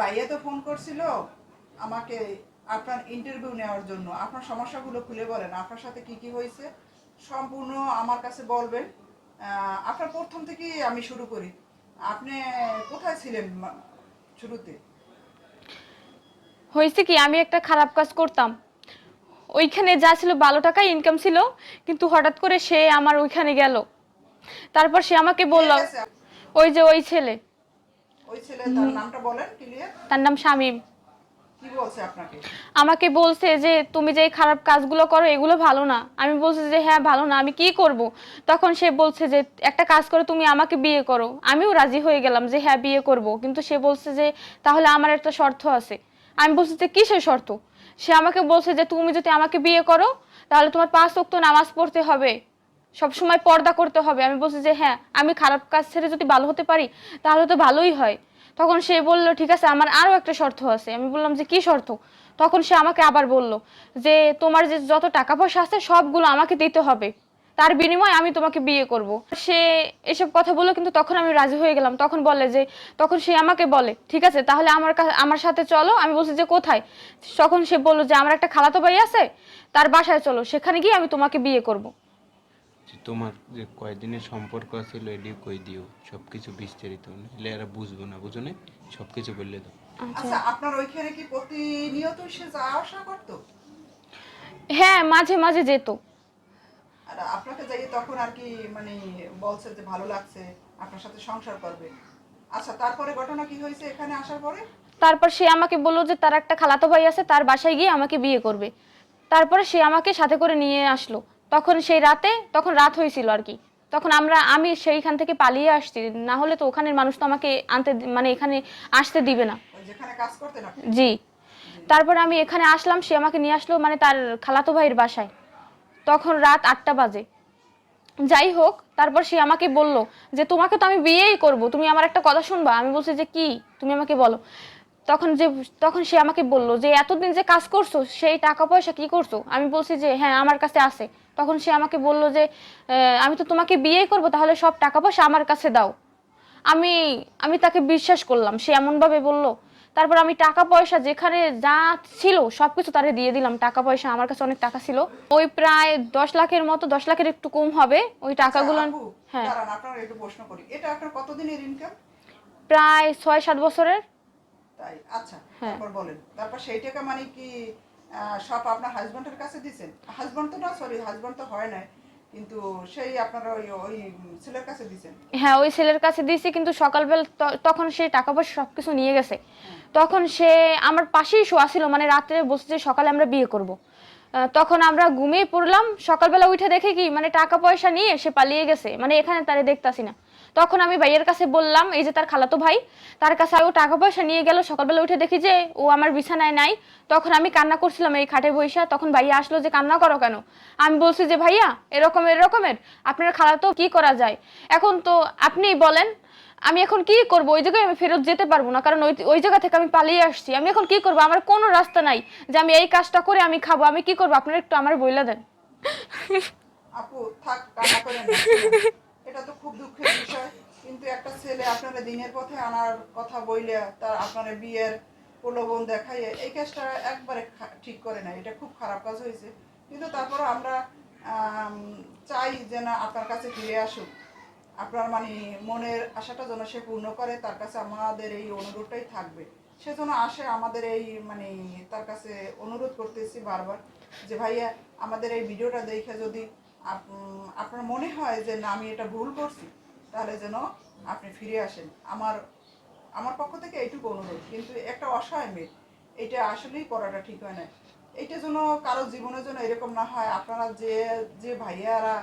ভাইয়া তো ফোন করছিল আমাকে আপনার ইন্টারভিউ নেওয়ার জন্য। আপনার সমস্যাগুলো খুলে বলেন আপনার সাথে কি কি হয়েছে? সম্পূর্ণ আমার কাছে বলবেন। আপনার প্রথম থেকেই আমি শুরু করি। আপনি কোথায় ছিলেন শুরুতে? হয়েছে কি আমি একটা খারাপ কাজ করতাম। ওইখানে যা ছিল ভালো টাকা ইনকাম ছিল কিন্তু হঠাৎ করে সে আমার ওইখানে গেল। তারপর সে আমাকে বলল ওই যে ওই ছেলে। ওই ছেলে তার নামটা বলেন ক্লিয়ার তার নাম শামীম। কি বলছে আপনাকে? আমাকে বলছে যে তুমি যে এই খারাপ কাজগুলো করো এগুলো ভালো না। আমি বলছি যে হ্যাঁ ভালো না আমি কি করব? তখন সে বলছে যে একটা কাজ করে তুমি আমাকে বিয়ে করো। আমিও রাজি হয়ে গেলাম যে হ্যাঁ বিয়ে করব। কিন্তু সে বলছে যে তাহলে আমার একটা শর্ত আছে। আমি বলছি যে কিসের শর্ত? সে আমাকে বলছে যে তুমি যদি আমাকে বিয়ে করো তাহলে তোমার পাঁচ ওয়াক্ত নামাজ পড়তে হবে। সব সময় পর্দা করতে হবে। আমি বলছি যে হ্যাঁ আমি খারাপ কাজ ছেড়ে যদি ভালো হতে পারি, তাহলে তো ভালোই হয়। তখন সে বলল, ঠিক আছে, আমার আরও একটা শর্ত আছে। আমি বললাম, যে কি শর্ত? তখন সে আমাকে আবার বলল, যে তোমার যে যত টাকা পয়সা আছে, সবগুলো আমাকে দিতে হবে। তার বিনিময়ে আমি তোমাকে বিয়ে করব। সে এসব কথা বলল কিন্তু তখন আমি রাজি হয়ে গেলাম। তখন বলে যে, তখন সে আমাকে বলে, ঠিক আছে, তাহলে আমার আমার সাথে চলো। আমি বলছি যে, কোথায়? তখন সে বলল যে, আমার একটা খালাতো ভাই আছে, তার বাসায় চলো, সেখানে গিয়ে আমি তোমাকে বিয়ে করব। যে তোমার যে কয়দিনের সম্পর্ক ছিল এডিও কই দিও? সব কিছু বিস্তারিত। নাহলে এরা বুঝব না বুঝো না সব কিছু বললে দাও। আচ্ছা। আপনার ওইখানে কি প্রতিনিয়ত সে যাওয়া আসা করতো? হ্যাঁ মাঝে মাঝে যেত। আর আপনাকে যাই তখন আর কি মানে বলছে যে ভালো লাগছে আপনার সাথে সংসার করবে। আচ্ছা তারপরে ঘটনা কি হয়েছে এখানে আসার পরে? তারপর সে আমাকে বলল যে তার একটা খালাতো ভাই আছে তার বাসায় গিয়ে আমাকে বিয়ে করবে। তারপরে সে আমাকে সাথে করে নিয়ে আসলো। তখন সেই রাতে তখন রাত হয়েছিল আর কি। তখন আমরা আমি সেইখান থেকে পালিয়ে আসছি। না হলে তো ওখানের মানুষ তো আমাকে আনতে মানে এখানে আসতে দিবে না? জি। তারপর আমি এখানে আসলাম সে আমাকে নিয়ে আসলো মানে তার খালাতো ভাইয়ের বাসায়। তখন রাত আটটা বাজে। যাই হোক তারপর সে আমাকে বলল যে তোমাকে তো আমি বিয়েই করব। তুমি আমার একটা কথা শুনবা? আমি বলছি যে কি? তুমি আমাকে বলো। তখন যে তখন সে আমাকে বলল যে এতদিন যে কাজ করছ সেই টাকা পয়সা কি করছ? আমি বলছি যে হ্যাঁ আমার কাছে আছে। তখন সে আমাকে বলল যে আমি তো তোমাকে বিয়েই করব তাহলে সব টাকা পয়সা আমার কাছে দাও। আমি আমি তাকে বিশ্বাস করলাম সে এমনভাবে বলল। তারপর আমি টাকা পয়সা যেখানে যা ছিল সব কিছু তারে দিয়ে দিলাম। টাকা পয়সা আমার কাছে অনেক টাকা ছিল। ওই প্রায় দশ লাখের মতো দশ লাখের একটু কম হবে ওই টাকাগুলো। আচ্ছা, হ্যাঁ। কতদিনের ইনকাম প্রায় ছয় সাত বছরের। তাই আচ্ছা হ্যাঁ। বলেন। তারপর সেই টাকা মানে কি সব আপনার হাজবেন্ডের কাছে দিছেন। হাজবেন্ড তো না সরি হাজবেন্ড তো হয় না কিন্তু সেই আপনার ওই ওই ছেলের কাছে দিছেন। হ্যাঁ ওই ছেলের কাছে দিয়েছি কিন্তু সকালবেলা তখন সে টাকা পয়সা সব কিছু নিয়ে গেছে। তখন সে আমার পাশেই শোয়া ছিল মানে রাত্রে বসে যে সকালে আমরা বিয়ে করব। তখন আমরা ঘুমিয়ে পড়লাম সকালবেলা উঠে দেখে কি মানে টাকা পয়সা নিয়ে সে পালিয়ে গেছে মানে এখানে তারে দেখতাছি না। তখন আমি ভাইয়ের কাছে বললাম, এই যে তার খালাতো ভাই, তার কাছে ও টাকা পয়সা নিয়ে গেল। সকালবেলা উঠে দেখি যে ও আমার বিছানায় নাই। তখন আমি কান্না করছিলাম এই খাটে বৈশা তখন ভাইয়া আসলো যে, কান্না করো কেন? আমি বলছি যে, ভাইয়া, এরকম, এরকমের। আপনার খালাতো কি করা যায়? এখন তো আপনিই বলেন, আমি এখন কি করব? ওই জায়গায় আমি ফেরত যেতে পারব না, কারণ ওই ওই জায়গা থেকে আমি পালিয়ে আসছি। আমি এখন কি করব? আমার কোনো রাস্তা নাই যে আমি এই কাজটা করে আমি খাব। আমি কি করব? আপনারা একটু আমার বইলা দেন। আপু, থাক, কান্না করেন। এটা তো খুব দুঃখের বিষয়। কিন্তু একটা ছেলে আপনারা দিনের পথে আনার কথা বইলে তার আপনারা বিয়ের প্রলোভন দেখাইয়ে এই কাজটা একবারে ঠিক করে না এটা খুব খারাপ কাজ হয়েছে। কিন্তু তারপরে আমরা চাই যে না আপনার কাছে ফিরে আসুক। আপনার মানে মনের আশাটা যেন সে পূর্ণ করে, তার কাছে আমাদের এই অনুরোধটাই থাকবে। সে যেন আসে আমাদের এই মানে তার কাছে অনুরোধ করতেছি বারবার যে, ভাইয়া, আমাদের এই ভিডিওটা দেখে যদি আপনার মনে হয় যে না, আমি এটা ভুল করছি, তাহলে যেন আপনি ফিরে আসেন। আমার আমার পক্ষ থেকে এইটুকু অনুরোধ, কিন্তু একটা অসহায় মেয়ে, এটা আসলেই করাটা ঠিক হয় না। এইটা যেন কারও জীবনের জন্য এরকম না হয়, আপনারা যে যে ভাইয়ারা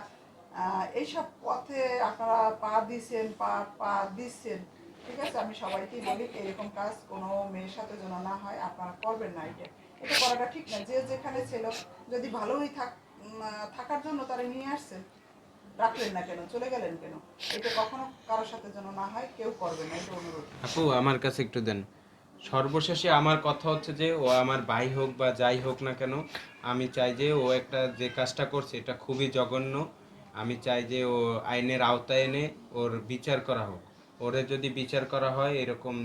এইসব পথে আপনারা পা দিচ্ছেন পা পা দিচ্ছেন, ঠিক আছে, আমি সবাইকেই বলি, এরকম কাজ কোনো মেয়ের সাথে যেন না হয়, আপনারা করবেন না এটা। এটা করাটা ঠিক না, যে যেখানে ছিল, যদি ভালোই থাক থাকার জন্য তারা নিয়ে আসছেন রাখলেন না কেন? চলে গেলেন কেন? এটা কখনো কারোর সাথে যেন না হয়, কেউ করবে না, এটা অনুরোধ। আপু, আমার কাছে একটু দেন। সর্বশেষে আমার কথা হচ্ছে যে, ও আমার ভাই হোক বা যাই হোক না কেন, আমি চাই যে ও একটা যে কাজটা করছে, এটা খুবই জঘন্য। আমি চাই যে ও আইনের আওতায় এনে ওর বিচার করা হোক। ওরে যদি বিচার করা হয় এরকম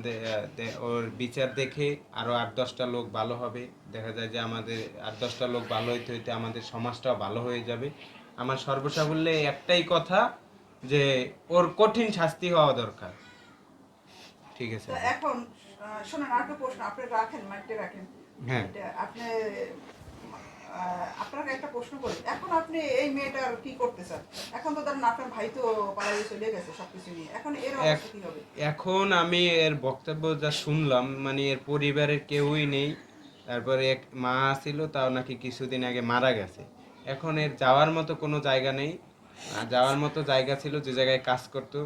ওর বিচার দেখে আরও আট দশটা লোক ভালো হবে। দেখা যায় যে আমাদের আট দশটা লোক ভালো হইতে হইতে আমাদের সমাজটাও ভালো হয়ে যাবে। আমার সর্বসাকুল্যে একটাই কথা যে ওর কঠিন শাস্তি হওয়া দরকার। ঠিক আছে। এখন শোনেন আর একটা প্রশ্ন আপনি রাখেন মাইকটা রাখেন। হ্যাঁ। আপনি আপনাকে একটা প্রশ্ন করি। এখন আপনি এই মেয়েটার কি করতে চান? এখন তো ধরেন আপনার ভাই তো পালিয়ে চলে গেছে সবকিছু নিয়ে। এখন এর কি হবে? এখন আমি এর বক্তব্য যা শুনলাম মানে এর পরিবারের কেউই নেই। তারপরে এক মা ছিল তাও নাকি কিছুদিন আগে মারা গেছে। এখন এর যাওয়ার মতো কোনো জায়গা নেই। যাওয়ার মতো জায়গা ছিল যে জায়গায় কাজ করতো।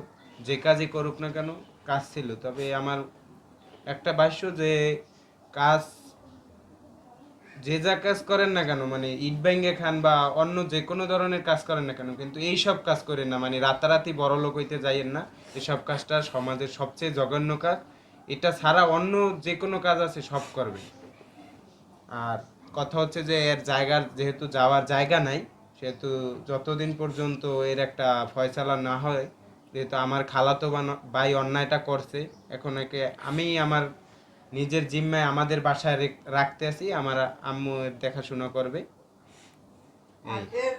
যে কাজই করুক না কেন কাজ ছিল। তবে আমার একটা ভাষ্য যে কাজ যে যা কাজ করেন না কেন মানে ইট ব্যাঙ্গে খান বা অন্য যে কোনো ধরনের কাজ করেন না কেন, কিন্তু এই সব কাজ করেন না। মানে রাতারাতি বড় লোক হইতে যাইয়েন না। এসব কাজটা সমাজের সবচেয়ে জঘন্য কাজ। এটা ছাড়া অন্য যে কোনো কাজ আছে, সব করবে আর কথা হচ্ছে যে, এর জায়গার যেহেতু যাওয়ার জায়গা নাই, সেহেতু যতদিন পর্যন্ত এর একটা ফয়সালা না হয়, যেহেতু আমার খালাতো ভাই অন্যায়টা করছে, এখন একে আমি আমার নিজের জিম্মায় আমাদের বাসায় রেখ- রাখতে আসি আমার আম্মু দেখাশোনা করবে। আর এর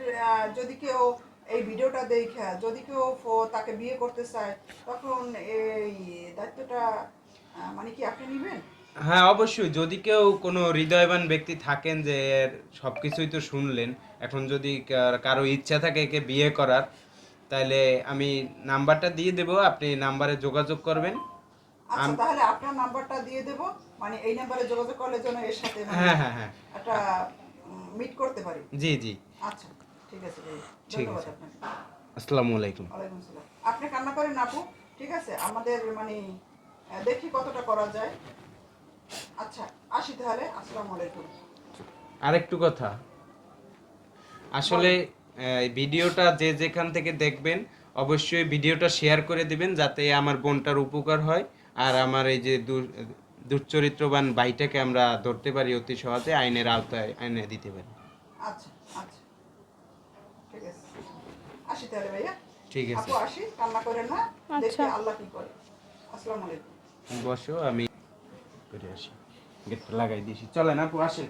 যদি কেউ এই ভিডিওটা দেখে যদি কেউ তাকে বিয়ে করতে চায় তখন এই দায়িত্বটা মানে কি আপনি নেবেন? হ্যাঁ অবশ্যই। যদি কেউ কোনো হৃদয়বান ব্যক্তি থাকেন যে এর সবকিছুই তো শুনলেন এখন যদি কার- কারও ইচ্ছা থাকে একে বিয়ে করার তাহলে আমি নাম্বারটা দিয়ে দেবো আপনি নাম্বারে যোগাযোগ করবেন। আচ্ছা তাহলে আপনার নাম্বারটা দিয়ে দেব। মানে এই নাম্বারে যোগাযোগ করলে যেন এর সাথে মানে হ্যাঁ হ্যাঁ হ্যাঁ। একটা মিট করতে পারি। জি জি। আচ্ছা ঠিক আছে ঠিক আছে। আসসালামু আলাইকুম। ওয়ালাইকুম সালাম আপনি কান্না করেন আপু ঠিক আছে? আমাদের মানে দেখি কতটা করা যায়। আচ্ছা আসি তাহলে। আসসালামু আলাইকুম। আরেকটু কথা। আসলে ভিডিওটা যে যেখান থেকে দেখবেন অবশ্যই ভিডিওটা শেয়ার করে দিবেন যাতে আমার বোনটার উপকার হয়। আর আমার এই যে দুশ্চরিত্রবান ভাইটাকে আমরা ধরতে পারি অতি সহজে আইনের আওতায় আইনে দিতে পারি। আচ্ছা আচ্ছা। ঠিক আছে। আসি তাহলে ভাইয়া। ঠিক আছে। আসি কান্না করেন না। দেখি আল্লাহ কি করে। আসসালামু আলাইকুম। বসো আমি করে আসি। গেটটা লাগাই দিয়েছি। চলেন আপু আসেন।